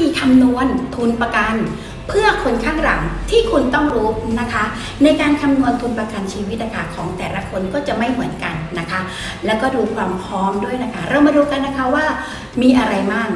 ธีคำนวณทุนประกัน เพื่อคนข้างหลังที่คุณต้องรู้นะคะ ในการคำนวณทุนประกันชีวิตนะคะของแต่ละคนก็จะไม่เหมือนกันนะคะ แล้วก็ดูความพร้อมด้วยนะคะ เรามาดูกันนะคะว่ามีอะไรบ้าง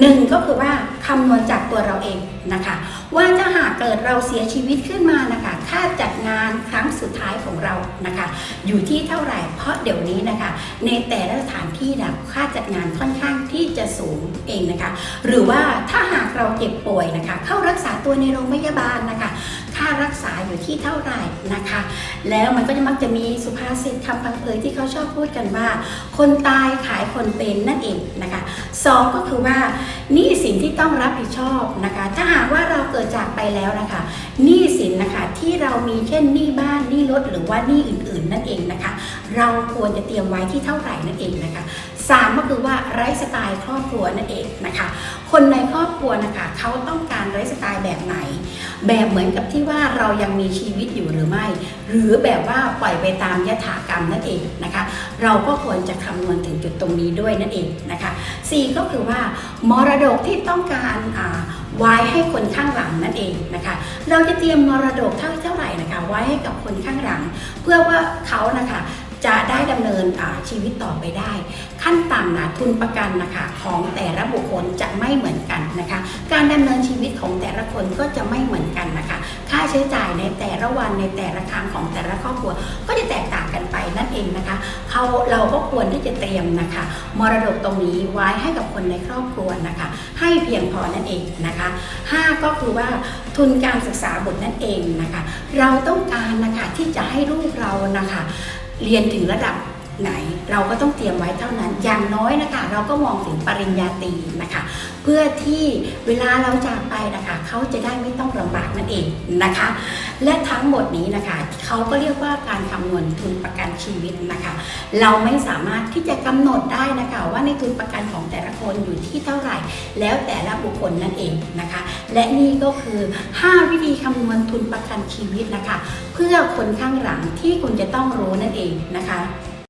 หนึ่งก็คือว่าคำนวณจากตัวเราเองนะคะ ว่าถ้า เกิดเราเสียชีวิตขึ้นมานะคะ ค่าจัดงานครั้งสุดท้ายของเรานะคะ อยู่ที่เท่าไหร่ เพราะเดี๋ยวนี้นะคะ ในแต่ละสถานที่นะค่าจัดงานค่อนข้างที่จะสูงเองนะคะ หรือว่าถ้าหากเราเจ็บป่วยนะคะ เข้ารักษาตัวในโรงพยาบาลนะคะ ค่ารักษาอยู่ที่เท่าไหร่นะคะ แล้วมันก็จะมักจะมีสุภาษิตคำพังเพยที่เขาชอบพูดกันว่า คนตายขายคนเป็นนั่นเองนะคะสองก็คือว่านี้สินที่ต้องรับผิดชอบนะคะ ถ้าหากว่าเราเกิดจากไปแล้วนะคะหนี้สินนะคะที่เรามีเช่นหนี้บ้านหนี้รถหรือว่าหนี้อื่น ๆ นั่นเองนะคะ เราควรจะเตรียมไว้ที่เท่าไหร่นั่นเองนะคะ สามก็คือว่าไลฟ์สไตล์ครอบครัวนั่นเองนะคะ คนในครอบครัวนะคะเขาต้องการไลฟ์สไตล์แบบไหน แบบเหมือนกับที่ว่าเรายังมีชีวิตอยู่หรือไม่ หรือแบบว่าปล่อยไปตามยถากรรมนั่นเองนะคะ เราก็ควรจะคำนวณถึงจุดตรงนี้ด้วยนั่นเองนะคะสี่ก็คือว่ามรดกที่ต้องการอ่าไว้ให้คนข้างหลังนั่นเองนะคะ เราจะเตรียมมรดกเท่าเท่าไหร่นะคะ ไว้ให้กับคนข้างหลัง เพื่อว่าเขานะคะจะได้ดำเนินชีวิตต่อไปได้ ขั้นต่ำนะทุนประกันนะคะของแต่ละบุคคลจะไม่เหมือนกันนะคะ การดำเนินชีวิตของแต่ละคนก็จะไม่เหมือนกันนะคะ ค่าใช้จ่ายในแต่ละวันในแต่ละครั้งของแต่ละครอบครัว ก็จะแตกต่างกันไปนั่นเองนะคะเขาเราก็ควรที่จะเตรียมนะคะ มรดกตรงนี้ไว้ให้กับคนในครอบครัวนะคะ ให้เพียงพอนั่นเองนะคะห้าก็คือว่าทุนการศึกษาบุตรนั่นเองนะคะ เราต้องการนะคะที่จะให้ลูกเรานะคะ เรียนถึงระดับ ไหนเราก็ต้องเตรียมไว้เท่านั้น อย่างน้อยนะคะ เราก็มองถึงปริญญาตรีนะคะ เพื่อที่เวลาเราจากไปนะคะเขาจะได้ไม่ต้องลำบากนั่นเองนะคะ และทั้งหมดนี้นะคะเขาก็เรียกว่าการคำนวณทุนประกันชีวิตนะคะ เราไม่สามารถที่จะกำหนดได้นะคะ ว่าในทุนประกันของแต่ละคนอยู่ที่เท่าไหร่ แล้วแต่ละบุคคลนั่นเองนะคะ และนี่ก็คือ 5 วิธีคำนวณทุนประกันชีวิตนะคะ เพื่อคนข้างหลังที่คุณจะต้องรู้นั่นเองนะคะ